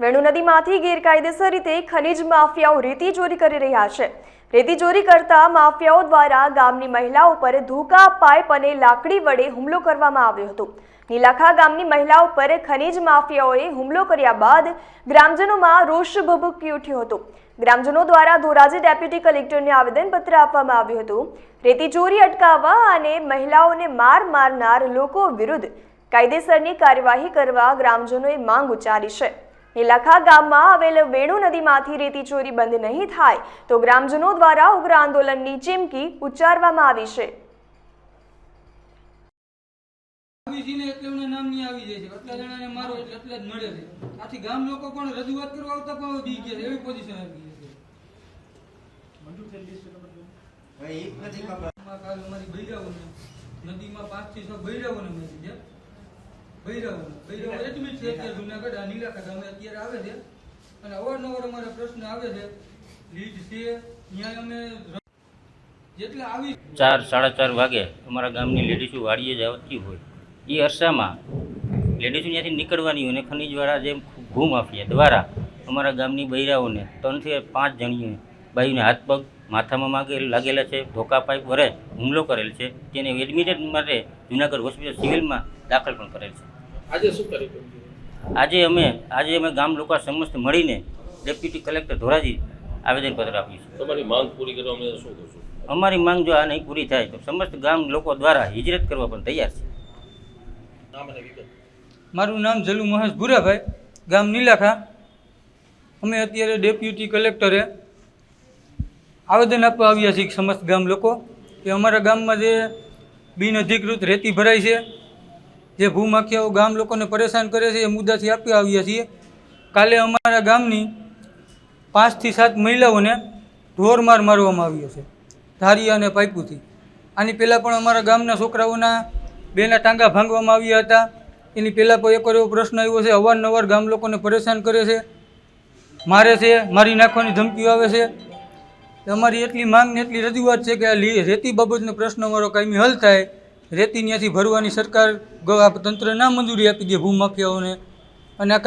વેણુ નદીમાંથી ગેરકાયદેસર રીતે ખનિજ માફિયાઓ રેતી ચોરી કરી રહ્યા છે. રેતી ચોરી કરતા માફિયાઓ દ્વારા ગામની મહિલાઓ પર ધોકા, પાઇપ અને લાકડી વડે હુમલો કરવામાં આવ્યો હતો. નીલાખા ગામની મહિલાઓ પર ખનિજ માફિયાઓએ હુમલો કર્યા બાદ ગ્રામજનોમાં રોષ ભભૂકી ઉઠ્યો હતો. ગ્રામજનો દ્વારા ધોરાજી ડેપ્યુટી કલેક્ટરને આવેદનપત્ર આપવામાં આવ્યું હતું. રેતી ચોરી અટકાવવા અને મહિલાઓને માર મારનાર લોકો વિરુદ્ધ કાયદેસરની કાર્યવાહી કરવા ગ્રામજનોએ માંગ ઉચ્ચારી છે. નીલાખા ગામમાં આવેલ વેણુ નદીમાંથી રેતી ચોરી બંધ નહીં થાય તો ગ્રામજનો દ્વારા ઉગ્ર આંદોલનની ચીમકી ઉચ્ચારવામાં આવી છે. આવી છે ને એટલે એમના આવી જાય છે. એટલા જણાને મારો એટલે એટલે જ મળે છે. આથી ગામ લોકો પણ રજૂઆત કરવા આવતા પણ બી ગયા એવી પોઝિશન આવી ગઈ છે અમારી બૈરાઓને નદીમાં પાંચથી છ બૈરાઓને મળી છે બૈરાઓ બૈરાઓ એડમિટ છે અત્યારે જુનાગઢ આ નીલાખા ગામે અત્યારે આવે છે. અને અવારનવાર અમારે પ્રશ્ન આવે છે. લીડ છે ત્યાં અમે જેટલા આવી ચાર સાડા ચાર વાગે અમારા ગામની લેડીઝો વાડીએ જ આવતી હોય. એ અરસામાં લેડીઝો ત્યાંથી નીકળવાની હોય અને ખનીજવાળા જે ભૂમાફિયા દ્વારા અમારા ગામની બૈરાઓને ત્રણથી પાંચ જણીઓને બાઈઓને હાથ પગ માથામાં માગે લાગેલા છે ધોકા પાઇપ વરે હુમલો કરેલ છે. તેને એડમિટેડ માટે જુનાગઢ હોસ્પિટલ સિવિલમાં દાખલ પણ કરેલ છે. આજે શું કાર્યક્રમ આજે અમે આજે અમે ગામ લોકો સમસ્ત મળીને ડેપ્યુટી કલેક્ટર ધોરાજી આવેદનપત્ર આપીશું તમારી માંગ પૂરી કરવા અમે શું કરશું? અમારી માંગ જો આ નહીં પૂરી થાય તો સમસ્ત ગામ લોકો દ્વારા હિજરત કરવા પણ તૈયાર છે. નામ અને વિગત. મારું નામ જલુ મહેશ ભુરાભાઈ ગામ નીલાખા. અમે અત્યારે ડેપ્યુટી કલેક્ટરે આવેદન આપવા આવ્યા છીએ સમસ્ત ગામ લોકો કે અમારા ગામમાં જે બિનઅધિકૃત રેતી ભરાય છે જે ભૂમાખિયાઓ ગામ લોકોને પરેશાન કરે છે, એ મુદ્દાથી આપી આવ્યા છીએ. કાલે અમારા ગામની પાંચથી સાત મહિલાઓને ઢોરમાર મારવામાં આવ્યો છે, ધારી અને પાઇપુથી. આની પહેલાં પણ અમારા ગામના છોકરાઓના બેના ટાંગા ભાંગવામાં આવ્યા હતા. એની પહેલાં પણ એક એવો પ્રશ્ન આવ્યો છે, અવારનવાર ગામ લોકોને પરેશાન કરે છે, મારે છે, મારી નાખવાની ધમકીઓ આવે છે. અમારી એટલી માંગ ને એટલી રજૂઆત છે કે આ રેતી બાબતનો પ્રશ્ન અમારો કાયમી હલ થાય. રેતી ત્યાંથી ભરવાની સરકાર તંત્ર ના મંજૂરી આપી દે ભૂમાફિયાઓને. અને